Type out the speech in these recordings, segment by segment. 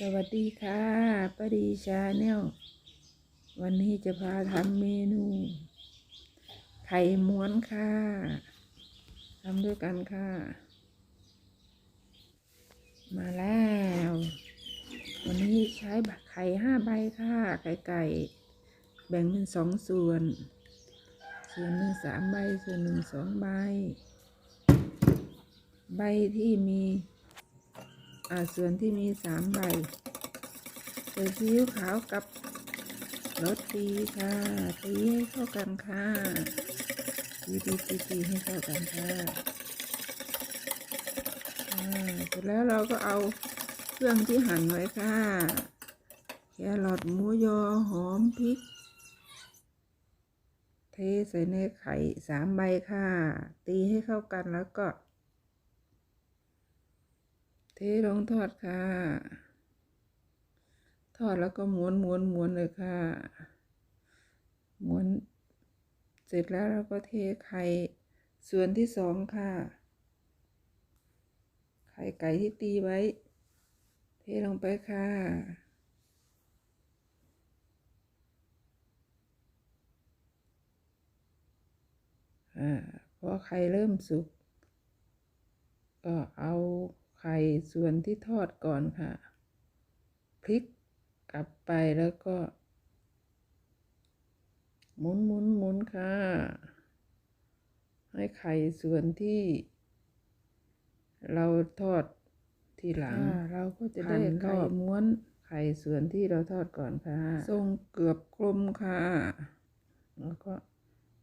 สวัสดีค่ะป้าดีชาแนลวันนี้จะพาทำเมนู ไข่ม้วนค่ะทำด้วยกันค่ะ มาแล้ว วันนี้ใช้ไข่ห้าใบค่ะ ไข่ไก่ แบ่งเป็นสองส่วน ส่วนหนึ่งสามใบ ส่วนหนึ่งสองใบ ใบที่มี ส่วนที่มีสามใบใส่ซีอิ๊วขาวกับรสดีค่ะตีให้เข้ากันค่ะตีตีตีตีให้เข้ากันค่ะอ่าเสร็จแล้วเราก็เอาเครื่องที่หั่นไว้ค่ะแครอทหมูยอหอมพริก เทใส่ในไข่สามใบค่ะ ตีให้เข้ากันแล้วก็ เทลงทอดค่ะ ทอดแล้วก็ม้วนม้วนม้วนเลยค่ะ ม้วน เสร็จแล้วเราก็เทไข่ส่วนที่สองค่ะ ไข่ไก่ที่ตีไว้ เทลงไปค่ะอ่าพอไข่เริ่มสุก ก็เอา ข่ส่วนที่ทอดก่อนค่ะ พลิกกลับไปแล้วก็ หมุนหมุนหมุนค่ะ ให้ไข่ส่วนที่ เราทอดทีหลัง เราก็จะได้ไข่ม้วนไข่ส่วนที่เราทอดก่อนค่ะ ทรงเกือบกลมค่ะ แล้วก็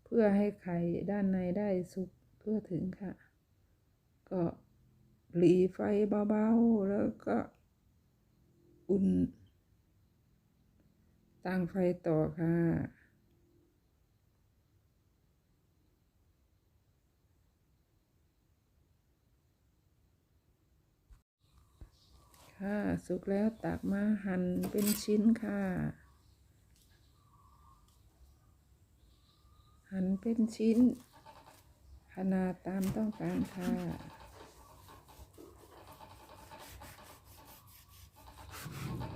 เพื่อให้ไข่ด้านในได้สุกทั่วถึงค่ะ ก็ หลีไฟเบาๆ แล้วก็อุ่น ตั้งไฟต่อค่ะ ค่ะ สุกแล้วตักมาหั่นเป็นชิ้นค่ะ หั่นเป็นชิ้น ขนาดตามต้องการค่ะ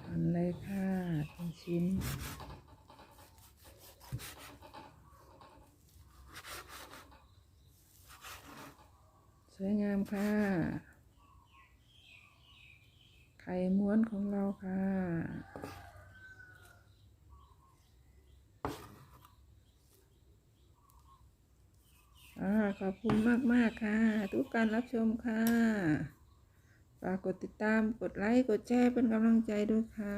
หั่น เลยค่ะเป็นชิ้น สวยงามค่ะ ไข่ม้วนของเราค่ะอ่าขอบคุณมากๆค่ะ ทุกการรับชมค่ะฝากกดติดตามกดไลค์ กดแชร์เป็นกำลังใจด้วยค่ะ